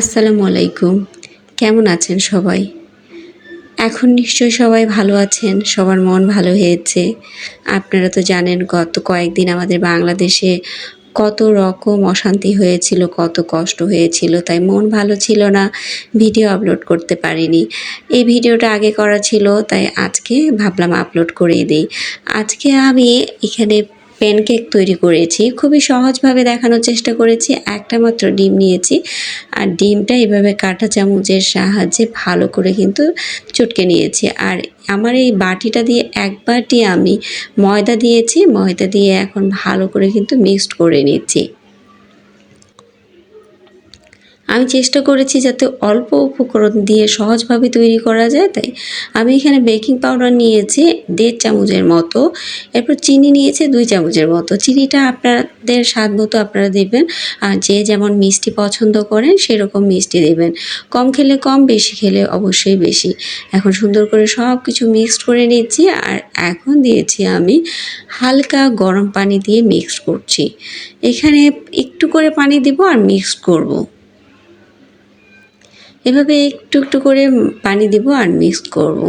আসসালামু আলাইকুম। কেমন আছেন সবাই? এখন নিশ্চয়ই সবাই ভালো আছেন, সবার মন ভালো হয়েছে। আপনারা তো জানেন গত কয়েকদিন আমাদের বাংলাদেশে কত রকম অশান্তি হয়েছিল, কত কষ্ট হয়েছিল, তাই মন ভালো ছিল না, ভিডিও আপলোড করতে পারিনি। এই ভিডিওটা আগে করা ছিল, তাই আজকে ভাবলাম আপলোড করেই দিই। আজকে আমি এখানে প্যানকেক তৈরি করেছি। খুবই সহজভাবে দেখানোর চেষ্টা করেছি। একটা মাত্র ডিম নিয়েছি। আর ডিমটা এভাবে কাটা চামচের সাহায্যে ভালো করে কিন্তু চটকে নিয়েছি। আর আমার এই বাটিটা দিয়ে এক বাটি আমি ময়দা দিয়েছি। ময়দা দিয়ে এখন ভালো করে কিন্তু মিক্সড করে নিচ্ছি। আমি চেষ্টা করেছি যাতে অল্প উপকরণ দিয়ে সহজভাবে তৈরি করা যায়, তাই আমি এখানে বেকিং পাউডার নিয়েছি দেড় চামচের মতো। এরপর চিনি নিয়েছি দুই চামচের মতো। চিনিটা আপনাদের স্বাদ মতো আপনারা দেবেন। আর যে যেমন মিষ্টি পছন্দ করেন, সেরকম মিষ্টি দেবেন। কম খেলে কম, বেশি খেলে অবশ্যই বেশি। এখন সুন্দর করে সব কিছু মিক্সড করে নিচ্ছি আর এখন দিয়েছি আমি হালকা গরম পানি দিয়ে মিক্স করছি। এখানে একটু করে পানি দেব আর মিক্স করব। এভাবে একটু একটু করে পানি দিব আর মিক্স করব।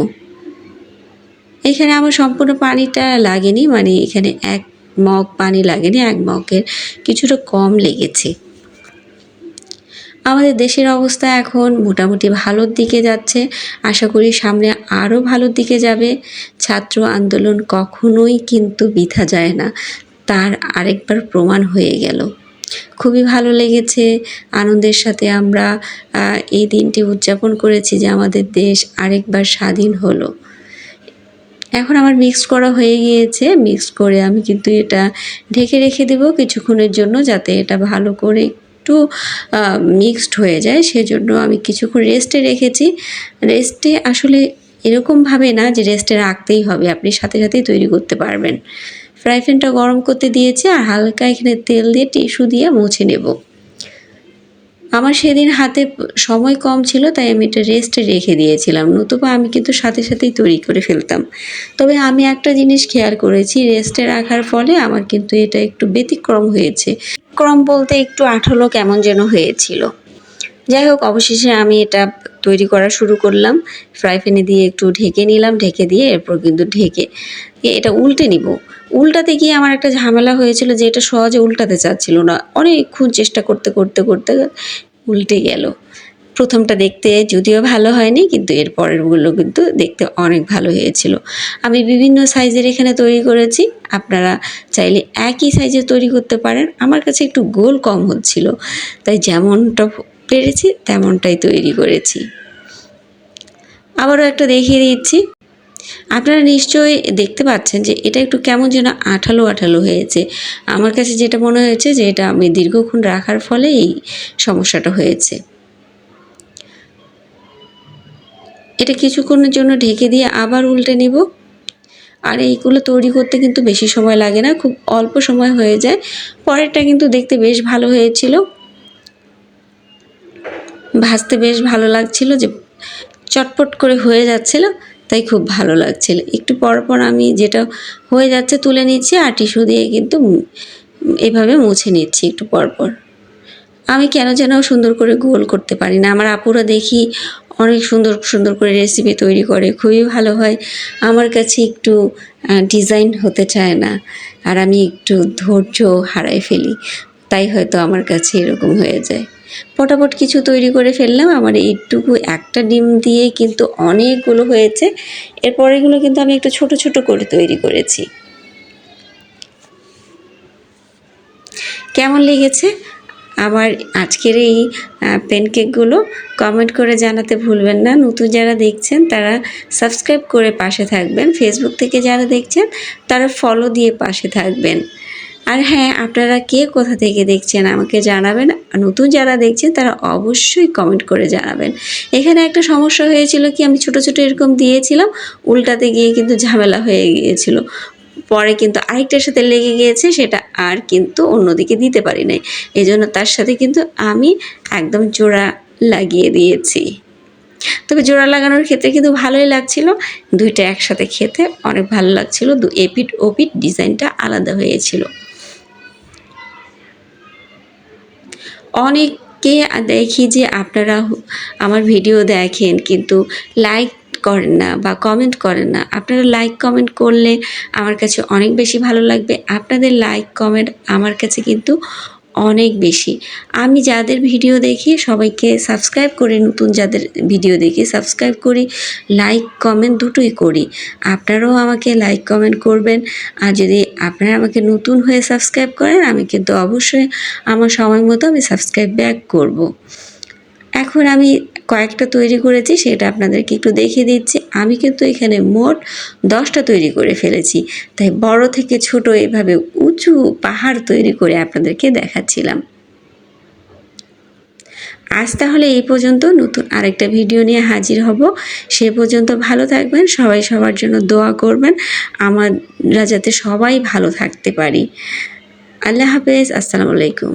এখানে আমার সম্পূর্ণ পানিটা লাগেনি মানে এখানে এক মগ পানি লাগেনি, এক মগের কিছুটা কম লেগেছে। আমাদের দেশের অবস্থা এখন মোটামুটি ভালোর দিকে যাচ্ছে, আশা করি সামনে আরও ভালোর দিকে যাবে। ছাত্র আন্দোলন কখনোই কিন্তু বৃথা যায় না, তার আরেকবার প্রমাণ হয়ে গেল। খুবই ভালো লেগেছে। আনন্দের সাথে আমরা এই দিনটি উদযাপন করেছি যে আমাদের দেশ আরেকবার স্বাধীন হলো। এখন আমার মিক্স করা হয়ে গিয়েছে। মিক্স করে আমি কিন্তু এটা ঢেকে রেখে দেবো কিছুক্ষণের জন্য যাতে এটা ভালো করে একটু মিক্সড হয়ে যায়। সেজন্য আমি কিছুক্ষণ রেস্টে রেখেছি। রেস্টে আসলে এরকমভাবে না যে রেস্টে রাখতেই হবে। আপনি সাথে সাথেই তৈরি করতে পারবেন। ফ্রাই প্যানটা গরম করতে দিয়েছি আর হালকা এখানে তেল দিয়ে টিস্যু দিয়ে মুছে নেব। আমার সেদিন হাতে সময় কম ছিল, তাই আমি এটা রেস্টে রেখে দিয়েছিলাম। নতুবা আমি কিন্তু সাথে সাথেই তৈরি করে ফেলতাম। তবে আমি একটা জিনিস খেয়াল করেছি রেস্টে রাখার ফলে আমার কিন্তু এটা একটু ব্যতিক্রম হয়েছে। ক্রম বলতে একটু আঠালো কেমন যেন হয়েছিল। যাই হোক, অবশেষে আমি এটা তৈরি করা শুরু করলাম। ফ্রাই প্যানে দিয়ে একটু ঢেকে নিলাম, ঢেকে দিয়ে এরপর কিন্তু ঢেকে এটা উল্টে নিব। উল্টাতে গিয়ে আমার একটা ঝামেলা হয়েছিল যে এটা সহজে উল্টাতে চাচ্ছিল না। অনেকক্ষণ চেষ্টা করতে করতে করতে উল্টে গেল। প্রথমটা দেখতে যদিও ভালো হয়নি, কিন্তু এর পরেরগুলো কিন্তু দেখতে অনেক ভালো হয়েছিল। আমি বিভিন্ন সাইজের এখানে তৈরি করেছি। আপনারা চাইলে একই সাইজে তৈরি করতে পারেন। আমার কাছে একটু গোল কম হচ্ছিল। তাই যেমনটা পেরেছি, তেমনটাই তৈরি করেছি। আবারও একটা দেখিয়ে দিচ্ছি। আপনারা নিশ্চয়ই দেখতে পাচ্ছেন যে এটা একটু কেমন যেন আঠালো আঠালো হয়েছে। আমার কাছে যেটা মনে হয়েছে যে এটা আমি দীর্ঘক্ষণ রাখার ফলে এই সমস্যাটা হয়েছে। এটা কিছুক্ষণের জন্য ঢেকে দিয়ে আবার উল্টে নিব। আর এইগুলো তৈরি করতে কিন্তু বেশি সময় লাগে না, খুব অল্প সময় হয়ে যায়। পরেরটা কিন্তু দেখতে বেশ ভালো হয়েছিল। ভাজতে বেশ ভালো লাগছিল যে চটপট করে হয়ে যাচ্ছিল, তাই খুব ভালো লাগছিল। একটু পর পর আমি যেটা হয়ে যাচ্ছে তুলে নিচ্ছি আর টিস্যু দিয়ে কিন্তু এভাবে মুছে নিচ্ছি একটু পর পর। আমি কেন যেন সুন্দর করে গোল করতে পারি না। আমার আপুরা দেখি অনেক সুন্দর সুন্দর করে রেসিপি তৈরি করে, খুবই ভালো হয়। আমার কাছে একটু ডিজাইন হতে চায় না আর আমি একটু ধৈর্য হারাই ফেলি। তাই হয়তো আমার কাছে এরকম হয়ে যায়। পটাপট কিছু তৈরি করে ফেললাম। আমার এইটুকু একটা ডিম দিয়ে কিন্তু অনেকগুলো হয়েছে। এরপর এগুলো কিন্তু আমি একটু ছোট ছোট করে তৈরি করেছি। কেমন লেগেছে আমার আজকের এই প্যানকেকগুলো কমেন্ট করে জানাতে ভুলবেন না। নতুন যারা দেখছেন, তারা সাবস্ক্রাইব করে পাশে থাকবেন। ফেসবুক থেকে যারা দেখছেন, তারা ফলো দিয়ে পাশে থাকবেন। আর হ্যাঁ আপনারা কে কোথা থেকে দেখছেন আমাকে জানাবেন। নতুন যারা দেখছেন, তারা অবশ্যই কমেন্ট করে জানাবেন। এখানে একটা সমস্যা হয়েছিল কি, আমি ছোট ছোট এরকম দিয়েছিলাম, উল্টাতে গিয়ে কিন্তু ঝামেলা হয়ে গিয়েছিল। পরে কিন্তু আরেকটার সাথে লেগে গিয়েছে, সেটা আর কিন্তু অন্যদিকে দিতে পারি নাই। এই জন্য তার সাথে কিন্তু আমি একদম জোড়া লাগিয়ে দিয়েছি। তবে জোড়া লাগানোর ক্ষেত্রে কিন্তু ভালোই লাগছিল। দুইটা একসাথে খেতে অনেক ভালো লাগছিল। দু এপিট ওপিট ডিজাইনটা আলাদা হয়েছিল। অনেক কে দেখি যে আপনারা আমার ভিডিও দেখেন, কিন্তু লাইক করেন না বা কমেন্ট করেন না। আপনারা লাইক কমেন্ট করলে আমার কাছে অনেক বেশি ভালো লাগবে। আপনাদের লাইক কমেন্ট আমার কাছে কিন্তু অনেক বেশি। আমি যাদের ভিডিও দেখি সবাইকে সাবস্ক্রাইব করি, নতুন যাদের ভিডিও দেখি সাবস্ক্রাইব করি লাইক কমেন্ট দুটোই করি। আপনারাও আমাকে লাইক কমেন্ট করবেন। আর যদি আপনারা আমাকে নতুন হয়ে সাবস্ক্রাইব করেন, আমি কিন্তু অবশ্যই আমার সময় মতো আমি সাবস্ক্রাইব ব্যাক করব। এখন আমি কয়েকটা তৈরি করেছি, সেটা আপনাদেরকে একটু দেখিয়ে দিচ্ছি। আমি কিন্তু এখানে মোট দশটা তৈরি করে ফেলেছি। তাই বড় থেকে ছোট এভাবে উঁচু পাহাড় তৈরি করে আপনাদেরকে দেখাচ্ছিলাম। আজ তাহলে এই পর্যন্ত। নতুন আরেকটা ভিডিও নিয়ে হাজির হব। সে পর্যন্ত ভালো থাকবেন, সবাই সবার জন্য দোয়া করবেন। আমরা যাতে সবাই ভালো থাকতে পারি। আল্লাহ হাফেজ, আসসালামু আলাইকুম।